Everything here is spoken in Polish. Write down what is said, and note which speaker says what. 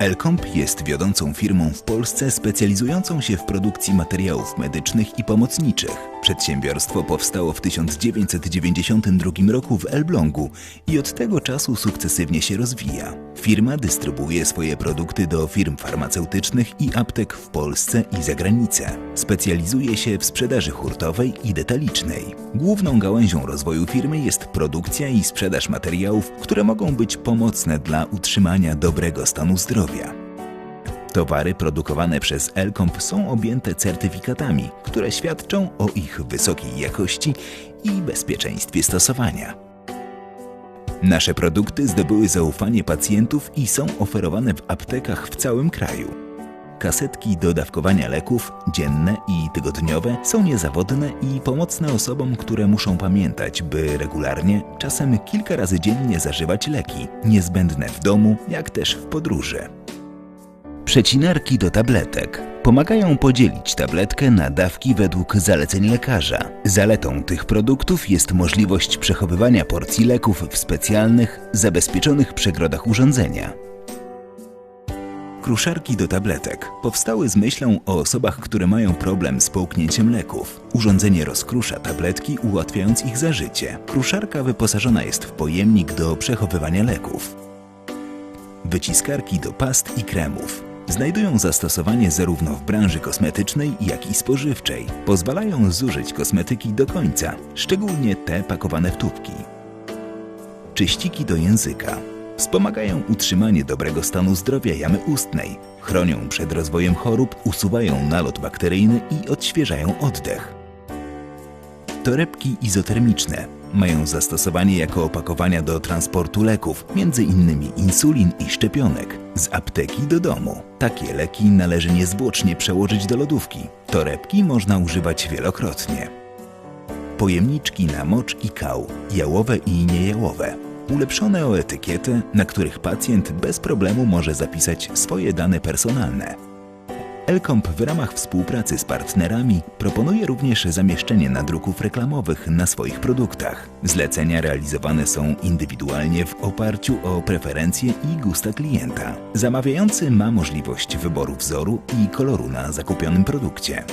Speaker 1: Elcomp jest wiodącą firmą w Polsce specjalizującą się w produkcji materiałów medycznych i pomocniczych. Przedsiębiorstwo powstało w 1992 roku w Elblągu i od tego czasu sukcesywnie się rozwija. Firma dystrybuuje swoje produkty do firm farmaceutycznych i aptek w Polsce i za granicę. Specjalizuje się w sprzedaży hurtowej i detalicznej. Główną gałęzią rozwoju firmy jest produkcja i sprzedaż materiałów, które mogą być pomocne dla utrzymania dobrego stanu zdrowia. Towary produkowane przez Elcomp są objęte certyfikatami, które świadczą o ich wysokiej jakości i bezpieczeństwie stosowania. Nasze produkty zdobyły zaufanie pacjentów i są oferowane w aptekach w całym kraju. Kasetki do dawkowania leków, dzienne i tygodniowe, są niezawodne i pomocne osobom, które muszą pamiętać, by regularnie, czasem kilka razy dziennie zażywać leki, niezbędne w domu, jak też w podróży. Przecinarki do tabletek. Pomagają podzielić tabletkę na dawki według zaleceń lekarza. Zaletą tych produktów jest możliwość przechowywania porcji leków w specjalnych, zabezpieczonych przegrodach urządzenia. Kruszarki do tabletek powstały z myślą o osobach, które mają problem z połknięciem leków. Urządzenie rozkrusza tabletki, ułatwiając ich zażycie. Kruszarka wyposażona jest w pojemnik do przechowywania leków. Wyciskarki do past i kremów. Znajdują zastosowanie zarówno w branży kosmetycznej, jak i spożywczej. Pozwalają zużyć kosmetyki do końca, szczególnie te pakowane w tubki. Czyściki do języka. Wspomagają utrzymanie dobrego stanu zdrowia jamy ustnej, chronią przed rozwojem chorób, usuwają nalot bakteryjny i odświeżają oddech. Torebki izotermiczne mają zastosowanie jako opakowania do transportu leków, m.in. insulin i szczepionek, z apteki do domu. Takie leki należy niezwłocznie przełożyć do lodówki. Torebki można używać wielokrotnie. Pojemniczki na mocz i kał, jałowe i niejałowe. Ulepszone o etykietę, na których pacjent bez problemu może zapisać swoje dane personalne. Elcomp w ramach współpracy z partnerami proponuje również zamieszczenie nadruków reklamowych na swoich produktach. Zlecenia realizowane są indywidualnie w oparciu o preferencje i gusta klienta. Zamawiający ma możliwość wyboru wzoru i koloru na zakupionym produkcie.